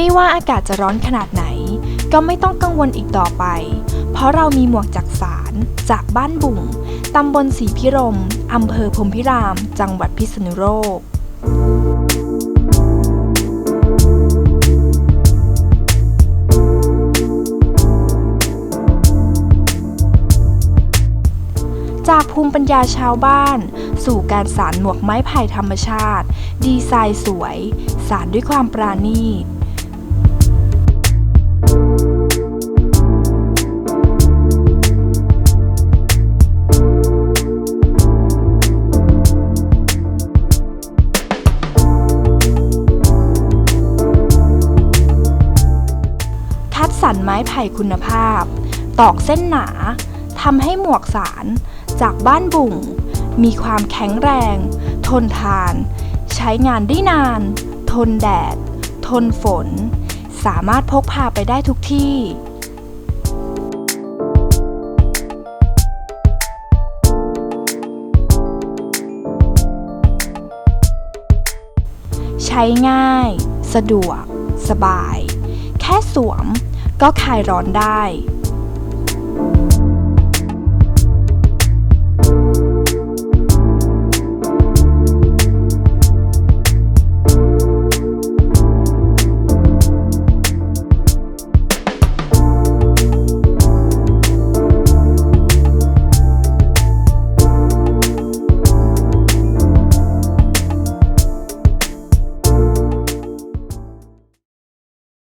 ไม่ว่าอากาศจะร้อนขนาดไหน ก็ไม่ต้องกังวลอีกต่อไป เพราะเรามีหมวกจักสาร จากบ้านบุ่งตำบลศรีพิรมอำเภอพรมพิราม จังหวัดพิษณุโลกจากภูมิปัญญาชาวบ้าน สู่การสารหมวกไม้ไผ่ธรรมชาติ ดีไซน์สวย สารด้วยความปราณีต รรไม้ไผ่คุณภาพ ตอกเส้นหนาทำให้หมวกสารจากบ้านบุ่ง มีความแข็งแรง ทนทาน ใช้งานได้นาน ทนแดด ทนฝน สามารถพกพาไปได้ทุกที่ใช้ง่าย สะดวก สบาย แค่สวม ก็คลายร้อนได้